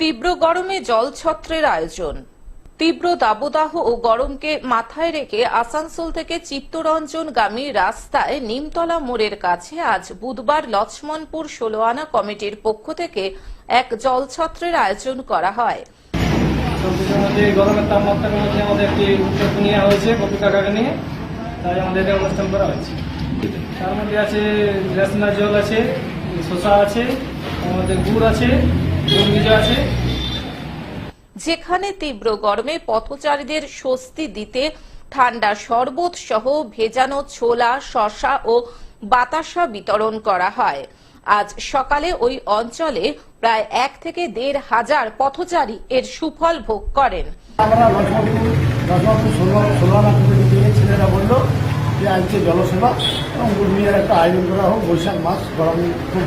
তীব্র গরমে জলছত্রের আয়োজন। তীব্র দাবদাহ ও গরমকে মাথায় রেখে আসানসোল থেকে চিত্তরঞ্জনগামী রাস্তায় নিমতলা মোড়ের কাছে আজ বুধবার লক্ষ্মণপুর ষোলোয়ানা কমিটির পক্ষ থেকে এক জলছত্রের আয়োজন করা হয়। তার মধ্যে আছে জল আছে, শসা আছে আমাদের গুড় আছে গুড় আছে। যেখানে তীব্র গরমে পথচারীদের স্বস্তি দিতে ঠান্ডা শরবত সহ ভেজানো ছোলা শসা ও বাতাসা বিতরণ করা হয়। আজ সকালে ওই অঞ্চলে প্রায় এক থেকে দেড় হাজার পথচারী এর সুফল ভোগ করেন। আমরা ছেলেরা বলল যে আজকে জলসেবা এবং একটা আয়োজন করা হোক বৈশাখ মাস গরম খুব